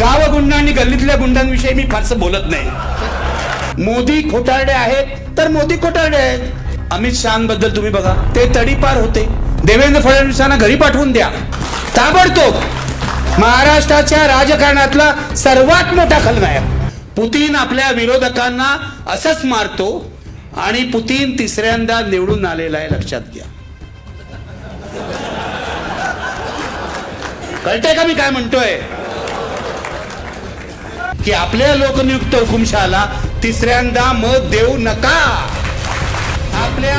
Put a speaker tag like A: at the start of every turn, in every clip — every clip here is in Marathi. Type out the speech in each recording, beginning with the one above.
A: गावगुंड आणि गल्लीतल्या गुंडांविषयी मी फारसं बोलत नाही. मोदी खोटारडे आहेत तर मोदी खोटारडे आहेत. अमित शहाबद्दल तुम्ही बघा ते तडीपार होते. देवेंद्र फडणवीसांना घरी पाठवून द्या. ताबडतोब महाराष्ट्राच्या राजकारणातला सर्वात मोठा खलनायक. पुतीन आपल्या विरोधकांना असंच मारतो आणि पुतीन तिसऱ्यांदा निवडून आलेला आहे लक्षात घ्या. कळतंय का मी काय म्हणतोय? की आपल्या लोकनियुक्त हुकुमशहाला तिसऱ्यांदा मत देऊ नका. आपल्या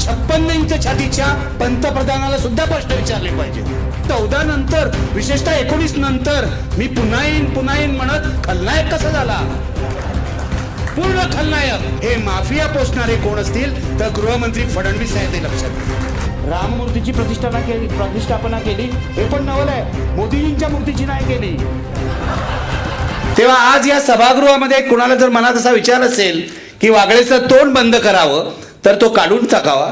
A: छप्पन्न इंच छातीच्या पंतप्रधानाला सुद्धा प्रश्न विचारले पाहिजे. चौदा नंतर विशेषतः एकोणीस नंतर मी पुन्हा येईन पुन्हा येईन म्हणत खलनायक कसा झाला? पूर्ण खलनायक. हे माफिया पोचणारे कोण असतील? तर गृहमंत्री फडणवीस आहेत ते लक्षात राममूर्तीची प्रतिष्ठापना केली प्रतिष्ठापना केली हे पण नवल आहे. मोदीजींच्या मूर्तीची नाही केली. तेव्हा आज या सभागृहामध्ये कुणाला जर मनात असा विचार असेल की वागळेचं तोंड बंद करावं तर तो काढून टाकावा.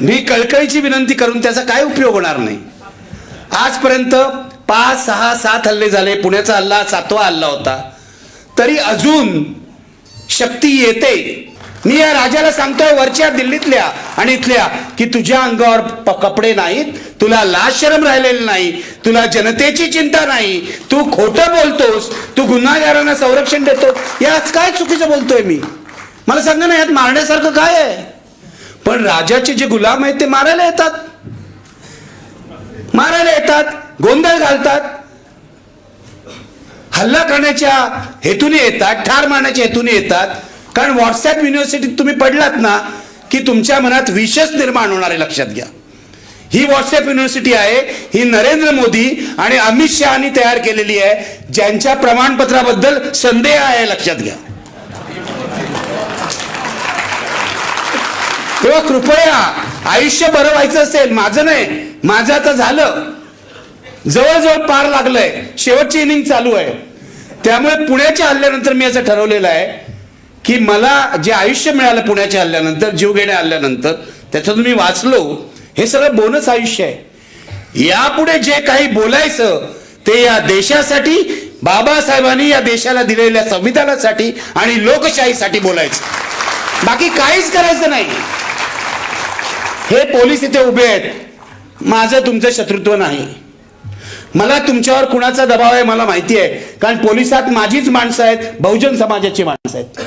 A: मी कळकळीची विनंती करून त्याचा काय उपयोग होणार नाही. आजपर्यंत पाच सहा सात हल्ले झाले. पुण्याचा हल्ला सातवा हल्ला होता. तरी अजून शक्ती येते. मी या राजाला सांगतोय वरच्या दिल्लीतल्या आणि इथल्या की तुझ्या अंगावर कपडे नाहीत तुला लाशरम राहिलेली नाही तुला जनतेची चिंता नाही तू खोटं बोलतोस तू गुन्हागारांना संरक्षण देतो यात काय चुकीचं बोलतोय मी? मला सांगा ना यात मारण्यासारखं काय आहे? पण राजाचे जे गुलाम आहेत ते मारायला येतात. मारायला येतात गोंधळ घालतात. हल्ला करण्याच्या हेतूने येतात ठार मारण्याच्या हेतूने येतात. कारण व्हॉट्सअप युनिव्हर्सिटीत तुम्ही पडलात ना की तुमच्या मनात विषच निर्माण होणार आहे लक्षात घ्या. ही व्हॉट्सअप युनिव्हर्सिटी आहे ही नरेंद्र मोदी आणि अमित शहानी तयार केलेली आहे ज्यांच्या प्रमाणपत्राबद्दल संदेह आहे लक्षात घ्या. तेव्हा कृपया आयुष्य बरं व्हायचं असेल माझं नाही माझं आता झालं. जवळजवळ पार लागलंय शेवटची इनिंग चालू आहे. त्यामुळे पुण्याच्या हल्ल्यानंतर मी असं ठरवलेलं आहे की मला जे आयुष्य मिळालं पुण्याच्या हल्ल्यानंतर जीवघेण्या हल्ल्यानंतर त्याच्यातून मी वाचलो हे सगळं बोनस आयुष्य आहे. यापुढे जे काही बोलायचं ते या देशासाठी बाबासाहेबांनी या देशाला दिलेल्या संविधानासाठी आणि लोकशाहीसाठी बोलायचं. बाकी काहीच करायचं नाही. हे पोलीस इथे उभे आहेत. माझं तुमचं शत्रुत्व नाही. मला तुमच्यावर कुणाचा दबाव आहे मला माहिती आहे. कारण पोलिसात माझीच माणसं आहेत बहुजन समाजाची माणसं आहेत.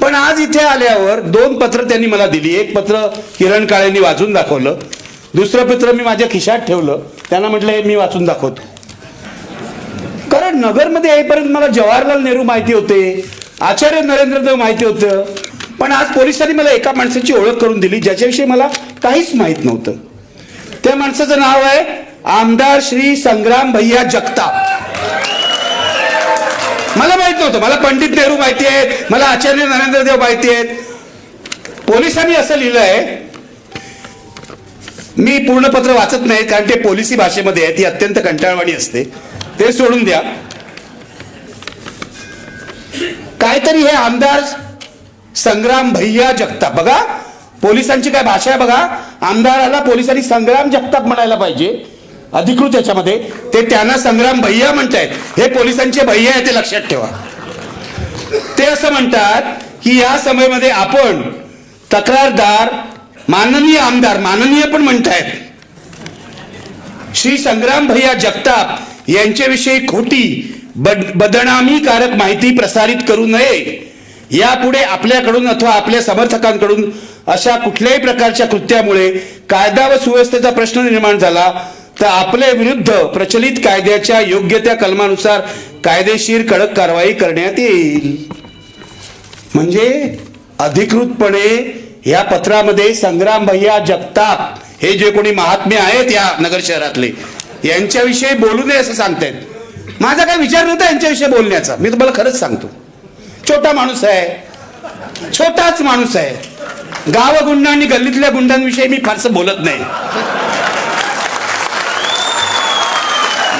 A: पण आज इथे आल्यावर दोन पत्र त्यांनी मला दिली. एक पत्र किरण काळेंनी वाचून दाखवलं. दुसरं पत्र मी माझ्या खिशात ठेवलं. त्यांना म्हटलं हे मी वाचून दाखवतो. कारण नगरमध्ये येईपर्यंत मला जवाहरलाल नेहरू माहिती होते आचार्य नरेंद्र देव माहिती होतं. पण आज पोलिसांनी मला एका माणसाची ओळख करून दिली ज्याच्याविषयी मला काहीच माहीत नव्हतं. त्या माणसाचं नाव आहे आमदार श्री संग्राम भैया जगताप. मला माहीत नव्हतं मला पंडित नेहरू माहिती आहेत मला आचार्य नरेंद्र देव माहिती आहेत. पोलिसांनी असं लिहिलंय मी पूर्ण पत्र वाचत नाही कारण ते पोलिसी भाषेमध्ये आहे ती अत्यंत कंटाळवाणी असते. ते सोडून द्या. काहीतरी हे आमदार संग्राम भैया जगताप. बघा पोलिसांची काय भाषा आहे बघा. आमदाराला पोलिसांनी संग्राम जगताप म्हणायला पाहिजे. अधिकृत याच्यामध्ये. ते त्यांना संग्राम भैया म्हणतायत. हे पोलिसांचे भैया आहे ते लक्षात ठेवा. ते असं म्हणतात की या समयमध्ये आपण तक्रारदार माननीय आमदार माननीय पण म्हणतायत. श्री संग्राम भैया जगताप यांच्याविषयी खोटी बद बदनामीकारक माहिती प्रसारित करू नये. यापुढे आपल्याकडून अथवा आपल्या समर्थकांकडून अशा कुठल्याही प्रकारच्या कृत्यामुळे कायदा व सुव्यवस्थेचा प्रश्न निर्माण झाला तर आपल्या विरुद्ध प्रचलित कायद्याच्या योग्य त्या कलमानुसार कायदेशीर कडक कारवाई करण्यात येईल. म्हणजे अधिकृतपणे या पत्रामध्ये संग्राम भैया जगताप हे जे कोणी महात्मे आहेत या नगर शहरातले यांच्याविषयी बोलू नये असं सांगतायत. माझा काय विचार नव्हता यांच्याविषयी बोलण्याचा. मी तुम्हाला खरंच सांगतो. छोटा माणूस आहे. छोटाच माणूस आहे. गाव गुंडा आणि गल्लीतल्या गुंडांविषयी मी फारसं बोलत नाही.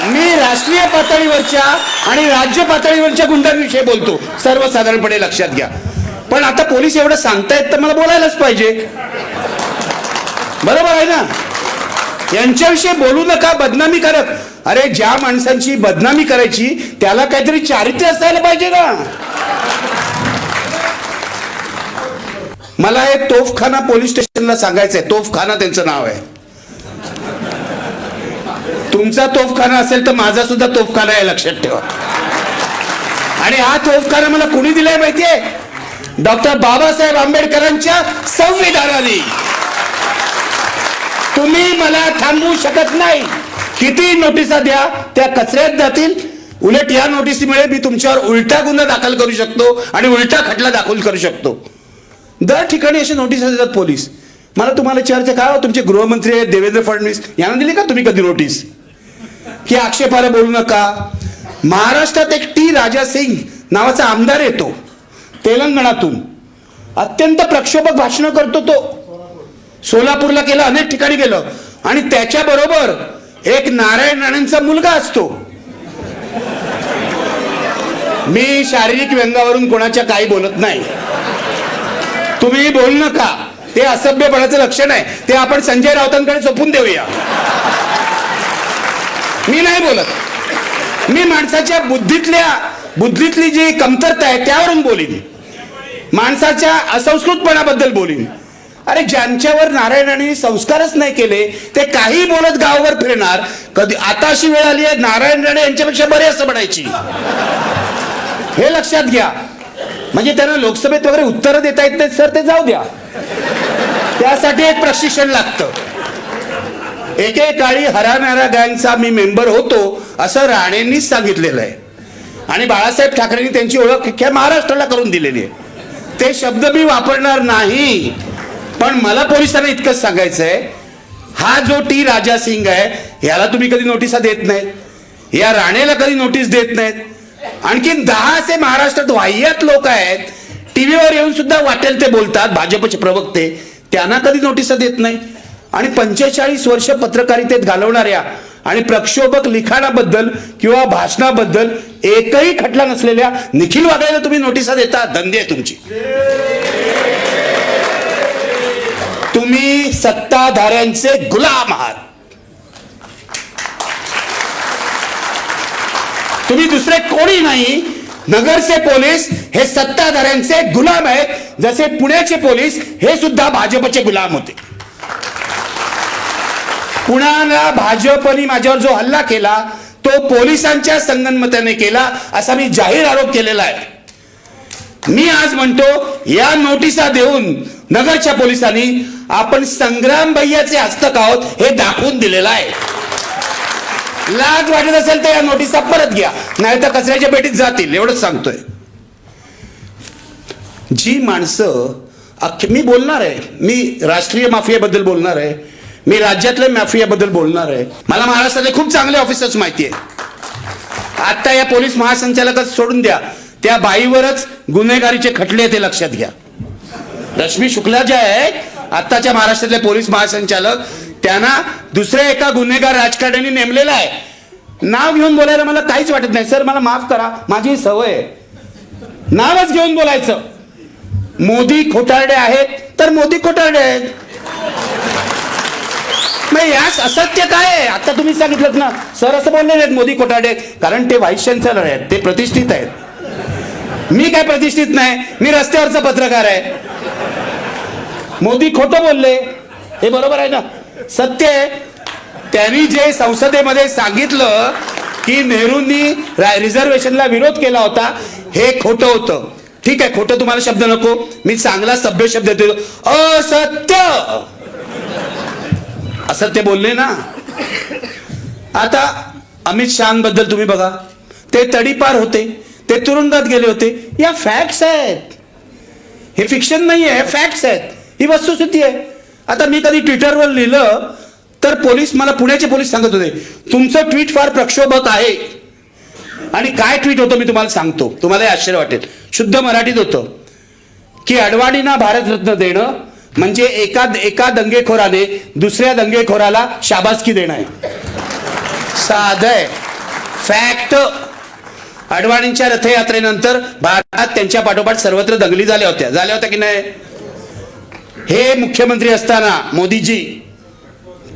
A: मी राष्ट्रीय पातळीवरच्या आणि राज्य पातळीवरच्या गुंडांविषयी बोलतो. सर्वसाधारणपणे लक्षात घ्या. पण आता पोलीस एवढं सांगतायत तर मला बोलायलाच पाहिजे. बरोबर आहे ना? यांच्याविषयी बोलू नका बदनामी करत. अरे ज्या माणसांची बदनामी करायची त्याला काहीतरी चारित्र्य असायला पाहिजे ना? मला हे तोफखाना पोलीस स्टेशनला सांगायचंय. तोफखाना त्यांचं नाव आहे. तुमचा तोफखाना असेल तर माझा सुद्धा तोफखाना आहे लक्षात ठेवा. आणि हा तोफखाना मला कुणी दिलाय माहितीये? डॉक्टर बाबासाहेब आंबेडकरांच्या संविधानाने. तुम्ही मला थांबवू शकत नाही. किती नोटिसा द्या त्या कचऱ्यात जातील. उलट या नोटिसीमुळे मी तुमच्यावर उलटा गुन्हा दाखल करू शकतो आणि उलटा खटला दाखल करू शकतो. दर ठिकाणी असे नोटीस देतात पोलीस. मला तुम्हाला चर्चा का हो, तुमचे गृहमंत्री आहेत देवेंद्र फडणवीस यांना दिली का तुम्ही कधी नोटीस? की आक्षेपाला बोलू नका. महाराष्ट्रात एक टी राजा सिंग नावाचा आमदार येतो तेलंगणातून. अत्यंत प्रक्षोभक भाषणं करतो तो. सोलापूरला गेलं अनेक ठिकाणी गेलं. आणि त्याच्या बरोबर एक नारायण राणेंचा मुलगा असतो. मी शारीरिक व्यंगावरून कोणाच्या काही बोलत नाही. तुम्ही बोल नका. ते असभ्यपणाचं लक्षण आहे. ते आपण संजय राऊतांकडे सोपून देऊया. मी नाही बोलत. मी माणसाच्या बुद्धीतल्या बुद्धीतली जी कमतरता आहे त्यावरून बोलीन. माणसाच्या असंस्कृतपणाबद्दल बोलीन. अरे ज्यांच्यावर नारायणाने संस्कारच नाही केले ते काही बोलत गावावर फिरणार. कधी आता अशी वेळ आली आहे नारायण राणे यांच्यापेक्षा बरे असं म्हणायची. हे लक्षात घ्या. म्हणजे त्यांना लोकसभेत वगैरे उत्तरं देता येत नाहीत सर ते जाऊ द्या. त्यासाठी एक प्रशिक्षण लागतं. एकेकाळी हरानारा गँगचा मी मेंबर होतो असं राणेंनीच सांगितलेलं आहे. आणि बाळासाहेब ठाकरेंनी त्यांची ओळख अख्ख्या महाराष्ट्राला करून दिलेली आहे. ते शब्द मी वापरणार नाही पण मला पोलिसांना इतकंच सांगायचं आहे हा जो टी राजा सिंग आहे याला तुम्ही कधी नोटिसा देत नाहीत. या राणेला कधी नोटीस देत नाहीत. आणखीन दहा असे महाराष्ट्रात वाह्यात लोक आहेत टीव्हीवर येऊन सुद्धा वाटेल ते बोलतात भाजपचे प्रवक्ते त्यांना कधी नोटिसा देत नाही आणि पंचेचाळीस वर्ष पत्रकारितेत घालवणाऱ्या आणि प्रक्षोभक लिखाणाबद्दल किंवा भाषणाबद्दल एकही खटला नसलेल्या निखिल वागळेला तुम्ही नोटिसा देता धंदे आहे तुमची. तुम्ही सत्ताधाऱ्यांचे गुलाम आहात. तुम्ही दुसरे कोणी नाही नगरचे पोलीस हे सत्ताधाऱ्यांचे गुलाम आहेत जसे पुण्याचे पोलीस हे सुद्धा भाजपचे गुलाम होते. पुण्याला भाजपने माझ्यावर जो हल्ला केला तो पोलिसांच्या संगनमताने केला असा मी जाहीर आरोप केलेला आहे. मी आज म्हणतो या नोटिसा देऊन नगरच्या पोलिसांनी आपण संग्राम भैयाचे हस्तक आहोत हे दाखवून दिलेलं आहे. लाज वाटत असेल तर या नोटिसा परत घ्या नाही तर कचऱ्याच्या पेटीत जातील एवढंच सांगतोय. जी माणसं अख्खी मी बोलणार आहे मी राष्ट्रीय माफियाबद्दल बोलणार आहे मी राज्यातल्या माफियाबद्दल बोलणार आहे. मला महाराष्ट्रातले खूप चांगले ऑफिसर्स माहिती आहे आता या पोलीस महासंचालकच सोडून द्या. त्या बाईवरच गुन्हेगारीचे खटले ते लक्षात घ्या. रश्मी शुक्ला ज्या आहेत. आत्ताच्या महाराष्ट्रातले पोलीस महासंचालक. त्यांना दुसऱ्या एका गुन्हेगार राजकारण्यांनी नेमलेला आहे. नाव घेऊन बोलायला मला काहीच वाटत नाही. सर मला माफ करा. माझी सवय आहे. नावच घेऊन बोलायचं. मोदी खोटारडे आहेत. तर मोदी खोटारडे आहेत. नाही यास असत्य काय आहे? आता तुम्ही सांगितलं ना सर असं बोलले नाहीत मोदी कोठाडे कारण ते व्हाईस चान्सलर आहेत ते प्रतिष्ठित आहेत. मी काय प्रतिष्ठित नाही मी रस्त्यावरचा पत्रकार आहे. मोदी खोटं बोलले. हे बरोबर आहे ना? सत्य आहे. त्यांनी जे संसदेमध्ये सांगितलं की नेहरूंनी रिझर्वेशनला विरोध केला होता हे खोटं होतं. ठीक आहे खोटं तुम्हाला शब्द नको. मी चांगला सभ्य शब्द देतो. असत्य! असत्य बोलले ना. आता अमित शहाबद्दल तुम्ही बघा. ते तडीपार होते ते तुरुंगात गेले होते. या फॅक्ट्स आहेत. हे फिक्शन नाही आहे फॅक्ट्स आहेत. ही वस्तुस्थिती आहे. आता मी कधी ट्विटरवर लिहिलं तर पोलीस मला पुण्याचे पोलीस सांगत होते तुमचं ट्विट फार प्रक्षोभक आहे. आणि काय ट्विट होतं मी तुम्हाला सांगतो. तुम्हाला आश्चर्य वाटेल. शुद्ध मराठीत होतं की अडवाणींना भारतरत्न देणं म्हणजे एका एका दंगेखोराने दुसऱ्या दंगेखोराला शाबासकी देणं आहे. साधं आहे. फॅक्ट अडवाणींच्या रथयात्रेनंतर भारतात त्यांच्या पाठोपाठ सर्वत्र दंगली झाल्या होत्या. झाल्या होत्या की नाही? हे मुख्यमंत्री असताना मोदीजी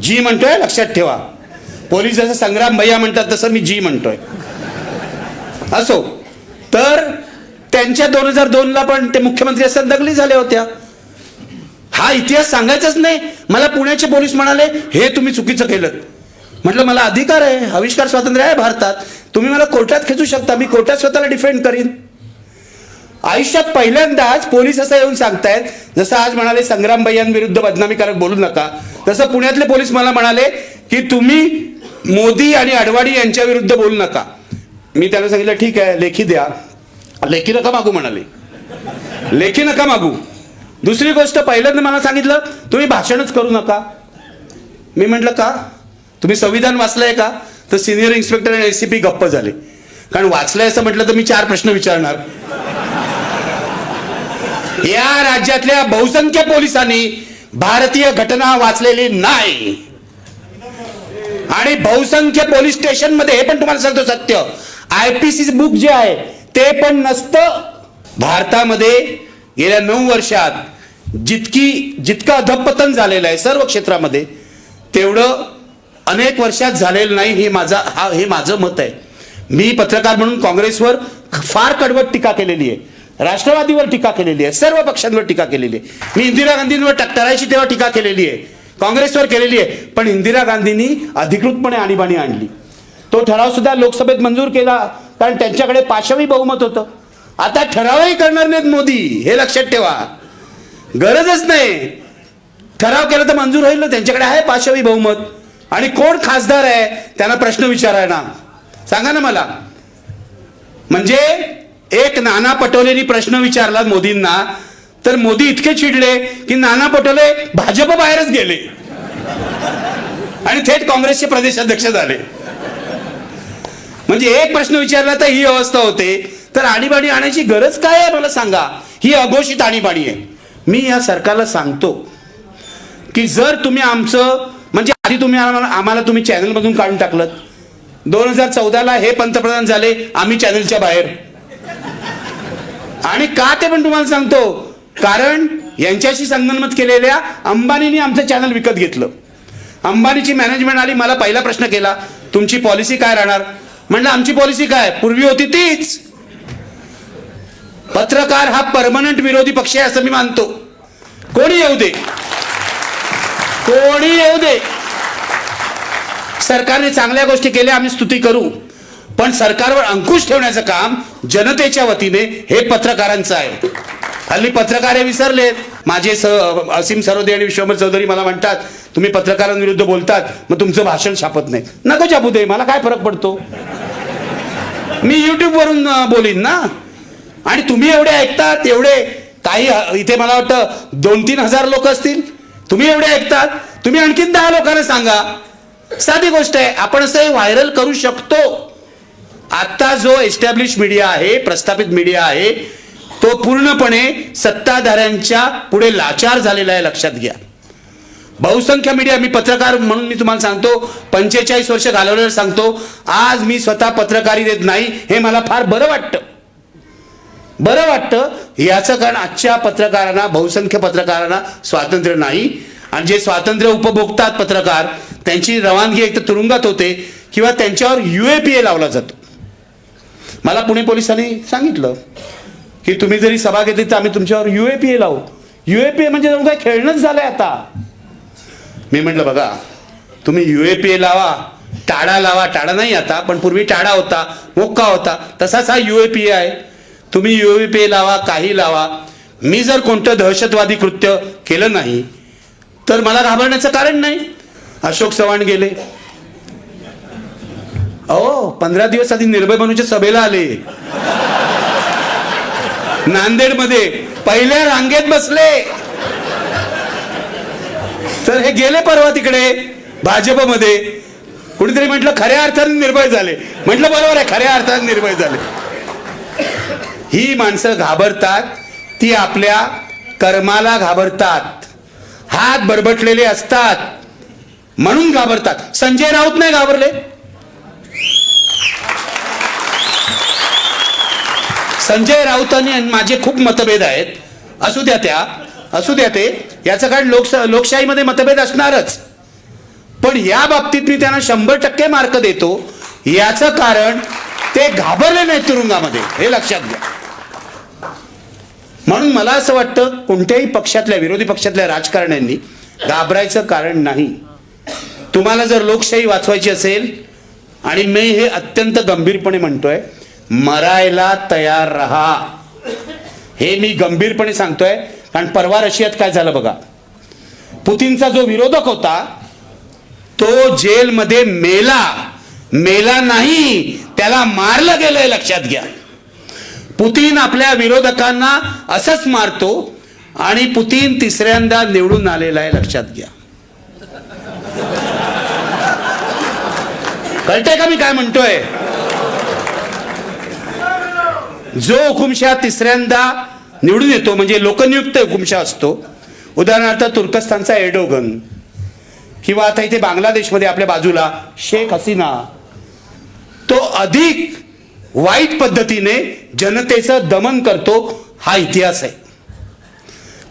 A: जी म्हणतोय लक्षात ठेवा. पोलीस जसं संग्राम भैया म्हणतात तसं मी जी म्हणतोय. असो. तर त्यांच्या दोन हजार दोन ला पण ते मुख्यमंत्री असताना दगली झाल्या होत्या. हा इतिहास सांगायचाच नाही. मला पुण्याचे पोलीस म्हणाले हे तुम्ही चुकीचं केलं. म्हटलं मला अधिकार आहे. आविष्कार स्वातंत्र्य आहे भारतात. तुम्ही मला कोर्टात खेचू शकता. मी कोर्टात स्वतःला डिफेंड करीन. आयुष्यात पहिल्यांदाच पोलीस असं येऊन सांगतायत जसं आज म्हणाले संग्राम भैयांविरुद्ध बदनामीकारक बोलू नका. तसं पुण्यातले पोलीस मला म्हणाले की तुम्ही मोदी आणि अडवाणी यांच्या विरुद्ध बोलू नका. मी त्यांना सांगितलं ठीक आहे लेखी द्या. लेखी नका मागू म्हणाले. लेखी नका मागू. दुसरी गोष्ट पहिल्यांदा मला सांगितलं तुम्ही भाषणच करू नका. मी म्हटलं का? तुम्ही संविधान वाचलंय का? तर सिनियर इन्स्पेक्टर आणि एसीपी गप्प झाले. कारण वाचलंय असं म्हटलं तर मी चार प्रश्न विचारणार. या राज्यातल्या बहुसंख्य पोलिसांनी भारतीय घटना वाचलेली नाही. आणि बहुसंख्य पोलीस स्टेशनमध्ये हे पण तुम्हाला सांगतो सत्य आयपीसी बुक जे आहे ते पण नसतं. भारतामध्ये गेल्या नऊ वर्षात जितकी जितका अधपतन झालेलं आहे सर्व क्षेत्रामध्ये तेवढं अनेक वर्षात झालेलं नाही हे माझा हा हे माझं मत आहे. मी पत्रकार म्हणून काँग्रेसवर फार कडवट टीका केलेली आहे. राष्ट्रवादीवर टीका केलेली आहे. सर्व पक्षांवर टीका केलेली आहे. मी इंदिरा गांधींवर टक्करायची तेव्हा टीका केलेली आहे. काँग्रेसवर केलेली आहे. पण इंदिरा गांधींनी अधिकृतपणे आणीबाणी आणली. तो ठराव सुद्धा लोकसभेत मंजूर केला कारण त्यांच्याकडे पाशवी बहुमत होतं. आता ठरावही करणार नाहीत मोदी हे लक्षात ठेवा. गरजच नाही. ठराव केला तर मंजूर होईल ना त्यांच्याकडे आहे पाशवी बहुमत. आणि कोण खासदार आहे त्यांना प्रश्न विचारायना सांगा ना मला. म्हणजे एक नाना पटोलेनी प्रश्न विचारला मोदींना तर मोदी इतके चिडले की नाना पटोले भाजप बाहेरच गेले. आणि थेट काँग्रेसचे प्रदेशाध्यक्ष झाले. म्हणजे एक प्रश्न विचारला तर ही अवस्था होते. तर आणीबाणी आणायची गरज काय आहे मला सांगा? ही अघोषित आणीबाणी आहे. मी या सरकारला सांगतो की जर तुम्ही आमचं म्हणजे आधी तुम्ही आम्हाला आम्हाला तुम्ही चॅनलमधून काढून टाकलं दोन हजार चौदाला हे पंतप्रधान झाले आम्ही चॅनलच्या बाहेर. आणि का ते पण तुम्हाला सांगतो? कारण यांच्याशी संगनमत केलेल्या अंबानीने आमचं चॅनल विकत घेतलं. अंबानीची मॅनेजमेंट आली मला पहिला प्रश्न केला तुमची पॉलिसी काय राहणार? म्हणलं आमची पॉलिसी काय? पूर्वी होती तीच. पत्रकार हा परमनंट विरोधी पक्ष आहे असं मी मानतो. कोणी येऊ दे? कोणी येऊ दे? सरकारने चांगल्या गोष्टी केल्या आम्ही स्तुती करू. पण सरकारवर अंकुश ठेवण्याचं काम जनतेच्या वतीने हे पत्रकारांचं आहे. हल्ली पत्रकार हे विसरलेत. माझे स असीम सरोदे आणि विश्वंभर चौधरी मला म्हणतात तुम्ही पत्रकारांविरुद्ध बोलतात मग तुमचं भाषण छापत नाही. नको छापू दे मला काय फरक पडतो? मी युट्यूबवरून बोलीन ना. आणि तुम्ही एवढे ऐकतात एवढे काही इथे मला वाटतं दोन तीन हजार लोक असतील. तुम्ही एवढे ऐकतात तुम्ही आणखीन दहा लोकांना सांगा. साधी गोष्ट आहे आपण असं व्हायरल करू शकतो. आता जो एस्टॅब्लिश मीडिया आहे प्रस्थापित मीडिया आहे तो पूर्णपणे सत्ताधाऱ्यांच्या पुढे लाचार झालेला आहे लक्षात घ्या. बहुसंख्य मीडिया मी पत्रकार म्हणून मी तुम्हाला सांगतो पंचेचाळीस वर्ष घालवलेलं सांगतो आज मी स्वतः पत्रकारी देत नाही हे मला फार बरं वाटतं. बरं वाटतं. याचं कारण आजच्या पत्रकारांना बहुसंख्य पत्रकारांना स्वातंत्र्य नाही. आणि जे स्वातंत्र्य उपभोगतात पत्रकार त्यांची रवानगी एक तर तुरुंगात होते किंवा त्यांच्यावर युएपीए लावला जातो. मला पुणे पोलिसांनी सांगितलं की तुम्ही जरी सभा घेतली तर आम्ही तुमच्यावर युएपीए लावू. युएपीए म्हणजे काय खेळणंच झालंय आता. मी म्हटलं बघा तुम्ही युएपीए लावा टाळा लावा. टाळा नाही आता पण पूर्वी टाळा होता मोक्का होता. तसाच हा युएपीए आहे. तुम्ही युएपीए लावा काही लावा. मी जर कोणतं दहशतवादी कृत्य केलं नाही तर मला घाबरण्याचं कारण नाही. अशोक चव्हाण गेले. अहो पंधरा दिवस आधी निर्भय बनूच्या सभेला आले. नांदेडमध्ये पहिल्या रांगेत बसले. तर हे गेले परवा तिकडे भाजपमध्ये. कुणीतरी म्हटलं खऱ्या अर्थाने निर्भय झाले. म्हटलं बरोबर आहे खऱ्या अर्थाने निर्भय झाले. ही माणसं घाबरतात ती आपल्या कर्माला घाबरतात. हात बरबटलेले असतात. म्हणून घाबरतात. संजय राऊत नाही घाबरले? संजय राऊतांनी माझे खूप मतभेद आहेत. असू द्या त्या. असू द्या ते. याचं कारण लोकश लोकशाहीमध्ये मतभेद असणारच. पण या बाबतीत मी त्यांना शंभर टक्के मार्क देतो. याचं कारण ते घाबरले नाहीत तुरुंगामध्ये. हे लक्षात घ्या. म्हणून मला असं वाटतं कोणत्याही पक्षातल्या विरोधी पक्षातल्या राजकारण्यांनी घाबरायचं कारण नाही. तुम्हाला जर लोकशाही वाचवायची असेल आणि मी हे अत्यंत गंभीरपणे म्हणतोय मरायला तयार रहा. हे मी गंभीरपणे सांगतोय कारण परवा रशियात काय झालं बघा. पुतीनचा जो विरोधक होता तो जेलमध्ये मेला. मेला नाही त्याला मारलं गेलंय लक्षात घ्या. पुतीन आपल्या विरोधकांना असंच मारतो आणि पुतीन तिसऱ्यांदा निवडून आलेला आहे लक्षात घ्या. कळतंय का मी काय म्हणतोय? जो हुकुमशहा तिसऱ्यांदा निवडून येतो म्हणजे लोकनियुक्त हुकुमशहा असतो उदाहरणार्थ तुर्कस्तानचा एडोगन किंवा आता इथे बांगलादेशमध्ये आपल्या बाजूला शेख हसीना तो अधिक वाईट पद्धतीने जनतेचं दमन करतो हा इतिहास आहे.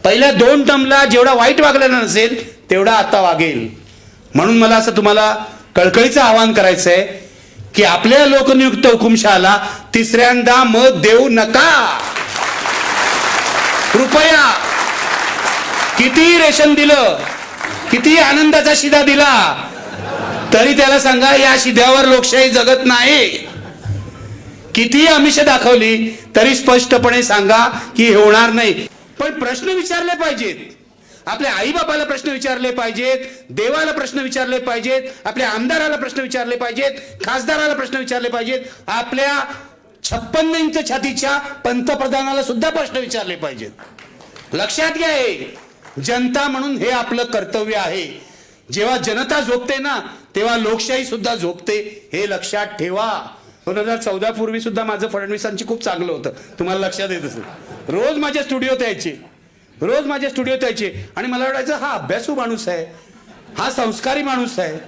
A: पहिल्या दोन टर्मला जेवढा वाईट वागलेला नसेल तेवढा आता वागेल. म्हणून मला असं तुम्हाला कळकळीचं आवाहन करायचं आहे की आपल्या लोकनियुक्त हुकुमशहाला तिसऱ्यांदा मत देऊ नका. कृपया किती रेशन दिलं किती आनंदाचा शिदा दिला तरी त्याला सांगा या शिद्यावर लोकशाही जगत नाही. कितीही आमिष दाखवली तरी स्पष्टपणे सांगा की हे होणार नाही. पण प्रश्न विचारले पाहिजेत. आपल्या आईबापाला प्रश्न विचारले पाहिजेत देवाला प्रश्न विचारले पाहिजेत आपल्या आमदाराला प्रश्न विचारले पाहिजेत खासदाराला प्रश्न विचारले पाहिजेत आपल्या छप्पन्न इंच छातीच्या पंतप्रधानाला सुद्धा प्रश्न विचारले पाहिजेत. लक्षात घ्या हे. जनता म्हणून हे आपलं कर्तव्य आहे. जेव्हा जनता झोपते ना तेव्हा लोकशाही सुद्धा झोपते. हे लक्षात ठेवा. दोन हजार चौदा पूर्वी सुद्धा माझं फडणवीसांची खूप चांगलं होतं. तुम्हाला लक्षात येत असेल. रोज माझ्या स्टुडिओत यायचे. रोज माझ्या स्टुडिओत यायचे. आणि मला वाटायचं हा अभ्यासू माणूस आहे. हा संस्कारी माणूस आहे.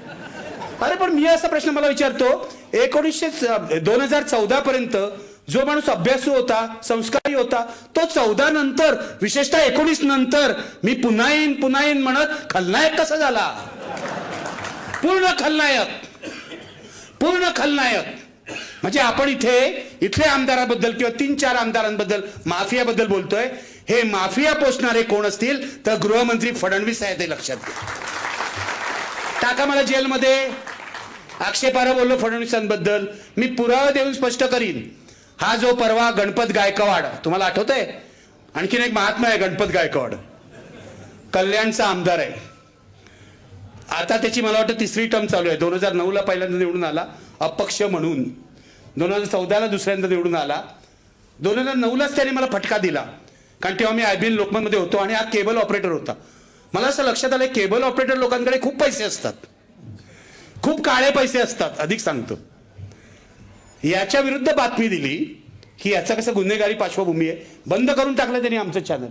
A: अरे पण मी असा प्रश्न मला विचारतो एकोणीसशे दोन हजार चौदा पर्यंत जो माणूस अभ्यासू होता संस्कारी होता तो चौदा नंतर विशेषतः एकोणीस नंतर मी पुन्हा येईन पुन्हा येईन म्हणत खलनायक कसा झाला? पूर्ण खलनायक. पूर्ण खलनायक. म्हणजे आपण इथे इथल्या आमदाराबद्दल किंवा तीन चार आमदारांबद्दल माफियाबद्दल बोलतोय. हे माफिया पोचणारे कोण असतील तर गृहमंत्री फडणवीस आहेत हे लक्षात घ्या. टाका मला जेलमध्ये. आक्षेपारा बोललो फडणवीसांबद्दल. मी पुरावा देऊन स्पष्ट करीन. हा जो परवा गणपत गायकवाड तुम्हाला आठवत आहे आणखीन एक महात्मा आहे गणपत गायकवाड. कल्याणचा आमदार आहे. आता त्याची मला वाटतं तिसरी टर्म चालू आहे. दोन हजार नऊला पहिल्यांदा निवडून आला. अपक्ष म्हणून. दोन हजार चौदाला दुसऱ्यांदा निवडून आला. दोन हजार नऊलाच त्याने मला फटका दिला. कारण तेव्हा मी आय लोकमतमध्ये होतो आणि हा केबल ऑपरेटर होता. मला असं लक्षात आलं केबल ऑपरेटर लोकांकडे खूप पैसे असतात. खूप काळे पैसे असतात अधिक सांगतो. याच्या विरुद्ध बातमी दिली की याचा कसं गुन्हेगारी पार्श्वभूमी आहे. बंद करून टाकलं त्यांनी आमचं चॅनल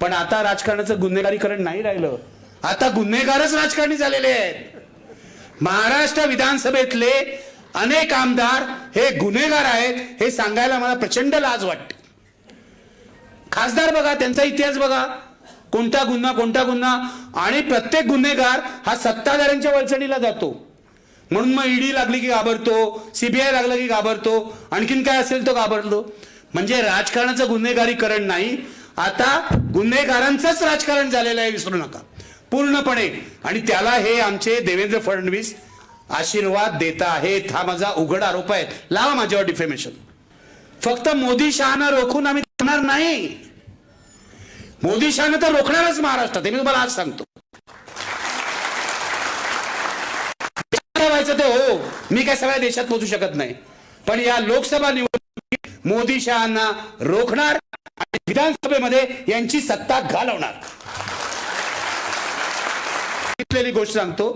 A: पण आता राजकारणाचं गुन्हेगारीकरण नाही राहिलं. आता गुन्हेगारच राजकारणी झालेले आहेत. महाराष्ट्र विधानसभेतले अनेक आमदार हे गुन्हेगार आहेत हे सांगायला मला प्रचंड लाज वाटते. खासदार बघा त्यांचा इतिहास बघा. कोणता गुन्हा कोणता गुन्हा? आणि प्रत्येक गुन्हेगार हा सत्ताधाऱ्यांच्या वळचणीला जातो. म्हणून मग ईडी लागली की घाबरतो सीबीआय लागलं की घाबरतो आणखीन काय असेल तो घाबरतो. म्हणजे राजकारणाचं गुन्हेगारीकरण नाही. आता गुन्हेगारांचंच राजकारण झालेलं आहे विसरू नका. पूर्णपणे. आणि त्याला हे आमचे देवेंद्र फडणवीस आशीर्वाद देत आहेत हा माझा उघड आरोप आहे. लावा माझ्यावर डिफेमेशन फक्त मोदी शहाना रोखून आम्ही थांबणार नाही. मोदी शहानं तर रोखणारच महाराष्ट्रात मी तुम्हाला आज सांगतो. व्हायचं ते हो मी काय सगळ्या देशात पोहोचू शकत नाही. पण या लोकसभा निवडणुकीत मोदी शहांना रोखणार आणि विधानसभेमध्ये यांची सत्ता घालवणार. गोष्ट सांगतो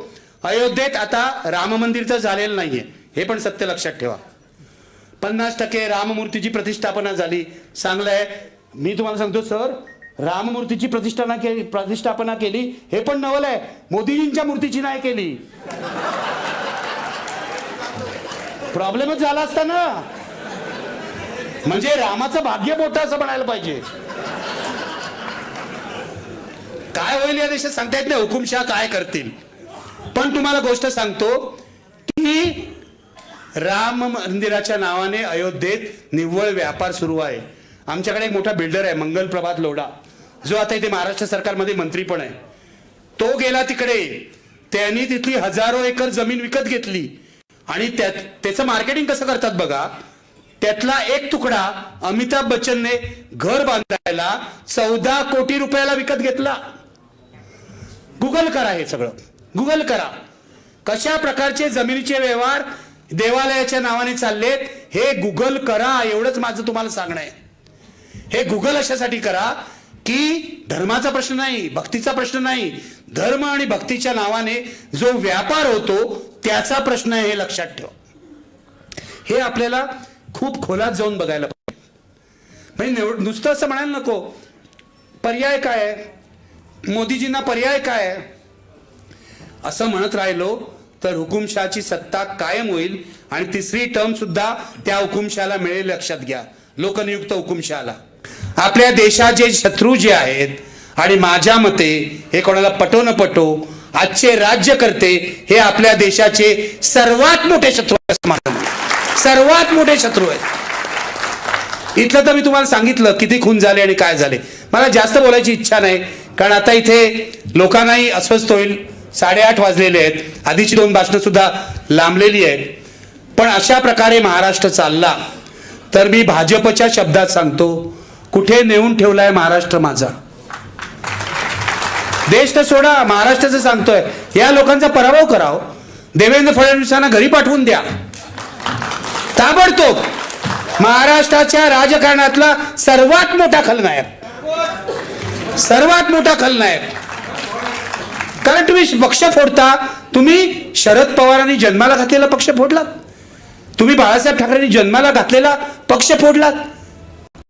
A: अयोध्येत आता राम मंदिरचं झालेलं नाहीये. हे पण सत्य लक्षात ठेवा. पन्नास टक्के राममूर्तीची प्रतिष्ठापना झाली. चांगलं आहे मी तुम्हाला सांगतो सर राममूर्तीची प्रतिष्ठापना केली प्रतिष्ठापना केली हे पण नवल आहे. मोदीजींच्या मूर्तीची नाही केली. प्रॉब्लेमच झाला असता ना. म्हणजे रामाचं भाग्य मोठं असं म्हणायला पाहिजे. काय होईल या देशात सांगता येत नाही. हुकुमशाह काय करतील? पण तुम्हाला गोष्ट सांगतो की राम मंदिराच्या नावाने अयोध्येत निव्वळ व्यापार सुरू आहे. आमच्याकडे एक मोठा बिल्डर आहे मंगल प्रभात लोढा. जो आता इथे महाराष्ट्र सरकारमध्ये मंत्री पण आहे. तो गेला तिकडे. त्यांनी तिथली हजारो एकर जमीन विकत घेतली. आणि त्यात त्याचं मार्केटिंग कसं करतात बघा? त्यातला एक तुकडा अमिताभ बच्चनने घर बांधायला चौदा कोटी रुपयाला विकत घेतला. गुगल करा हे सगळं. गुगल करा. कशा प्रकारचे जमिनीचे व्यवहार देवालयाच्या नावाने चाललेत हे गुगल करा एवढंच माझं तुम्हाला सांगणं आहे. हे गुगल अशासाठी करा की धर्माचा प्रश्न नाही भक्तीचा प्रश्न नाही. धर्म आणि भक्तीच्या नावाने जो व्यापार होतो त्याचा प्रश्न आहे हे लक्षात ठेवा. हे आपल्याला खूप खोलात जाऊन बघायला पाहिजे. म्हणजे नुसतं असं म्हणायला नको. पर्याय काय आहे? मोदीजींना पर्याय काय आहे? असं म्हणत राहिलो तर हुकुमशहाची सत्ता कायम होईल आणि तिसरी टर्म सुद्धा त्या हुकुमशहाला मिळेल लक्षात घ्या. लोकनियुक्त हुकुमशहाला. आपल्या देशाचे शत्रू जे आहेत आणि माझ्या मते हे कोणाला पटो न पटो आजचे राज्यकर्ते हे आपल्या देशाचे सर्वात मोठे शत्रू आहेत सर्वात मोठे शत्रू आहेत. इथलं तर मी तुम्हाला सांगितलं किती खून झाले आणि काय झाले. मला जास्त बोलायची इच्छा नाही कारण आता इथे लोकांनाही अस्वस्थ होईल साडेआठ वाजलेले आहेत. आधीची दोन भाषणं सुद्धा लांबलेली आहेत. पण अशा प्रकारे महाराष्ट्र चालला तर मी भाजपच्या शब्दात सांगतो कुठे नेऊन ठेवलाय महाराष्ट्र माझा? देश तर सोडा महाराष्ट्राचं सांगतोय. या लोकांचा पराभव कराव. देवेंद्र फडणवीसांना घरी पाठवून द्या. ताबडतोब महाराष्ट्राच्या राजकारणातला सर्वात मोठा खलनायक सर्वात मोठा खलनायक कारण तुम्ही पक्ष फोडता तुम्ही शरद पवारांनी जन्माला घातलेला पक्ष फोडलात. तुम्ही बाळासाहेब ठाकरेंनी जन्माला घातलेला पक्ष फोडलात.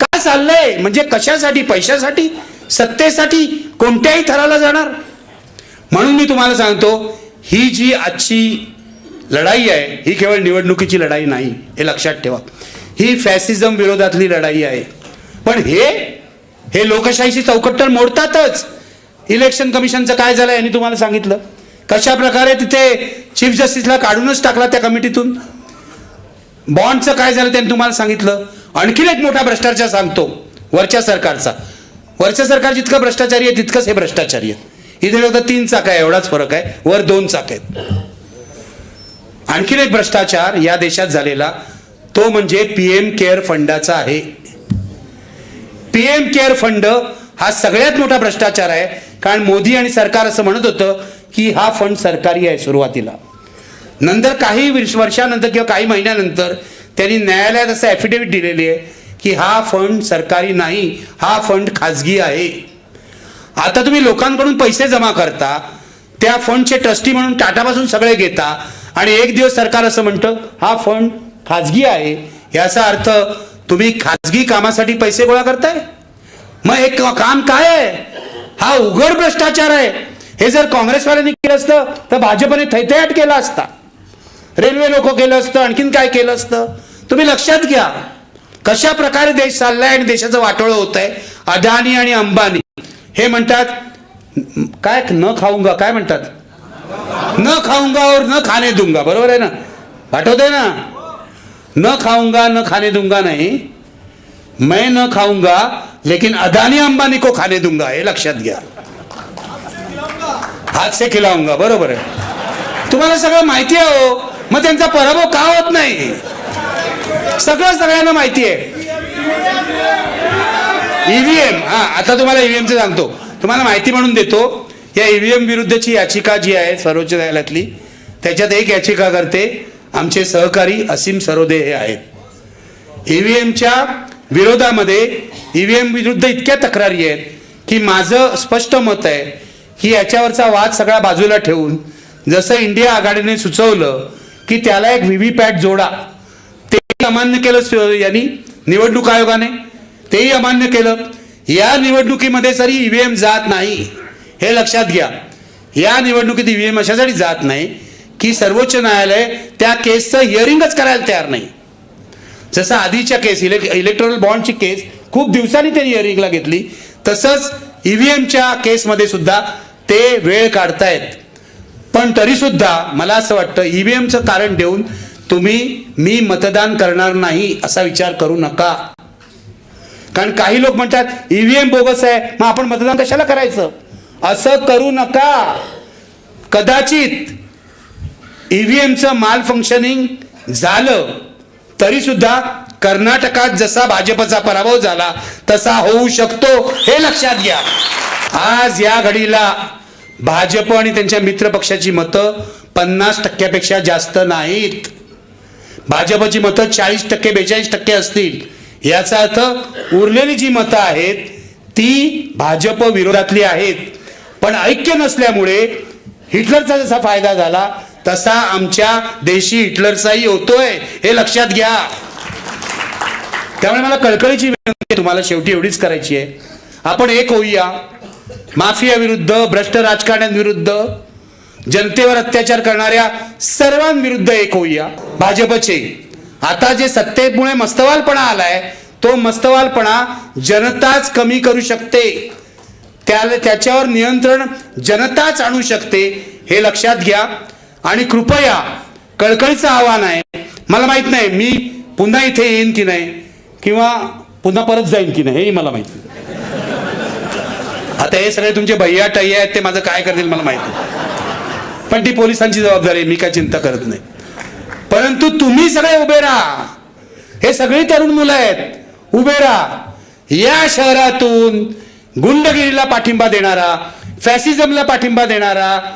A: काय चाललंय? म्हणजे कशासाठी? पैशासाठी? सत्तेसाठी? कोणत्याही थराला जाणार? म्हणून मी तुम्हाला सांगतो ही जी आजची लढाई आहे ही केवळ निवडणुकीची लढाई नाही हे लक्षात ठेवा. ही फॅसिझम विरोधातली लढाई आहे. पण हे हे लोकशाहीची चौकट तर मोडतातच. इलेक्शन कमिशनचं काय झालं यांनी तुम्हाला सांगितलं? कशा प्रकारे तिथे चीफ जस्टिसला काढूनच टाकला त्या कमिटीतून? बॉन्डचं काय झालं त्यांनी तुम्हाला सांगितलं? आणखीन एक मोठा भ्रष्टाचार सांगतो वरच्या सरकारचा. वरच्या सरकार जितकं भ्रष्टाचारी आहे तितकंच हे भ्रष्टाचारी आहे. इथे फक्त तीन चाक आहे एवढाच फरक आहे. वर दोन चाक आहेत. आणखीन एक भ्रष्टाचार या देशात झालेला तो म्हणजे पीएम केअर फंडाचा आहे. पीएम केअर फंड हा सगळ्यात मोठा भ्रष्टाचार आहे. कारण मोदी आणि सरकार असं म्हणत होतं की हा फंड सरकारी आहे सुरुवातीला. नंतर काही वर्षानंतर किंवा काही महिन्यानंतर त्यांनी न्यायालयात असं ॲफिडेव्हिट दिलेली आहे की हा फंड सरकारी नाही हा फंड खाजगी आहे. आता तुम्ही लोकांकडून पैसे जमा करता त्या फंडचे ट्रस्टी म्हणून टाटापासून सगळे घेता आणि एक दिवस सरकार असं म्हणतं हा फंड खाजगी आहे याचा अर्थ तुम्ही खाजगी कामासाठी पैसे गोळा करताय? मग एक काम काय आहे? हा उघड भ्रष्टाचार आहे. हे जर काँग्रेसवाल्यांनी केलं असतं तर भाजपने थैथयाट केला असता. रेल्वे लोक केलं असतं आणखीन काय केलं असतं? तुम्ही लक्षात घ्या कशा प्रकारे देश चाललाय आणि देशाचं वाटोळं होत आहे अदानी आणि अंबानी. हे म्हणतात काय न खाऊंगा काय म्हणतात? न खाऊंगा और न खाणे दुंगा बरोबर आहे ना? आठवतंय ना? न खाऊंगा न खाणे दुंगा नाही. मैं न खाऊंगा लेकिन अदानी अंबानी को खाने दूंगा हे लक्षात घ्या। हात से खिलाऊंगा बरोबर आहे तुम्हाला सगळं माहिती आहे हो मग त्यांचा पराभव का होत नाही? सगळं सगळ्यांना माहिती आहे. ईव्हीएम हा आता तुम्हाला ईव्हीएमचं सांगतो. तुम्हाला माहिती म्हणून देतो या ईव्हीएम विरुद्धची याचिका जी आहे सर्वोच्च न्यायालयातली त्याच्यात एक याचिका करते आमचे सहकारी असीम सरोदे हे आहेत. ईव्हीएमच्या विरोधामध्ये ईव्हीएम विरुद्ध इतक्या तक्रारी आहेत की माझं स्पष्ट मत आहे की याच्यावरचा वाद सगळा बाजूला ठेवून जसं इंडिया आघाडीने सुचवलं की त्याला एक व्हीव्हीपॅट जोडा ते अमान्य केलं यांनी निवडणूक आयोगाने तेही अमान्य केलं. या निवडणुकीमध्ये तरी ईव्हीएम जात नाही हे लक्षात घ्या. या निवडणुकीत ईव्हीएम अशासाठी जात नाही की सर्वोच्च न्यायालय त्या केसचं हिअरिंगच करायला तयार नाही. जसं आधीच्या केस इलेक् इलेक्ट्रॉनिक बॉन्डची केस खूप दिवसांनी त्यांनी हिअरिंगला घेतली. तसंच ईव्हीएमच्या केसमध्ये सुद्धा ते वेळ काढतायत. पण तरीसुद्धा मला असं वाटतं ईव्हीएमचं कारण देऊन तुम्ही मी मतदान करणार नाही असा विचार करू नका. कारण काही लोक म्हणतात ईव्हीएम बोगस आहे मग आपण मतदान कशाला करायचं? असं करू नका. कदाचित ईव्हीएमचं माल फंक्शनिंग झालं तरीसुद्धा कर्नाटकात जसा भाजपचा पराभव झाला तसा होऊ शकतो हे लक्षात घ्या. आज या घडीला भाजप आणि त्यांच्या मित्रपक्षाची मतं पन्नास टक्क्यापेक्षा जास्त नाहीत. भाजपची मतं चाळीस टक्के बेचाळीस टक्के असतील. याचा अर्थ उरलेली जी मतं आहेत ती भाजप विरोधातली आहेत. पण ऐक्य नसल्यामुळे हिटलरचा जसा फायदा झाला तसा आमच्या देशी हिटलरचाही होतोय हे लक्षात घ्या. त्यामुळे मला कळकळीची विनंती तुम्हाला शेवटी एवढीच करायची आहे. आपण एक होऊया. माफियाविरुद्ध भ्रष्ट राजकारण्यांविरुद्ध जनतेवर अत्याचार करणाऱ्या सर्वांविरुद्ध एक होऊया. भाजपचे. आता जे सत्तेमुळे मस्तवालपणा आलाय तो मस्तवालपणा जनताच कमी करू शकते. त्याला त्याच्यावर नियंत्रण जनताच आणू शकते हे लक्षात घ्या. आणि कृपया कळकळीचं आव्हान आहे. मला माहीत नाही मी पुन्हा इथे येईन की नाही. किंवा पुन्हा परत जाईन की नाही हेही मला माहीत. आता हे सगळे तुमचे भैया टय्या आहेत ते माझं काय करतील मला माहिती. नाही पण ती पोलिसांची जबाबदारी आहे मी काय चिंता करत नाही. परंतु तुम्ही सगळे उभे राहा. हे सगळी तरुण मुलं आहेत उभे राहा. या शहरातून गुंडगिरीला पाठिंबा देणारा फॅसिझमला पाठिंबा देणारा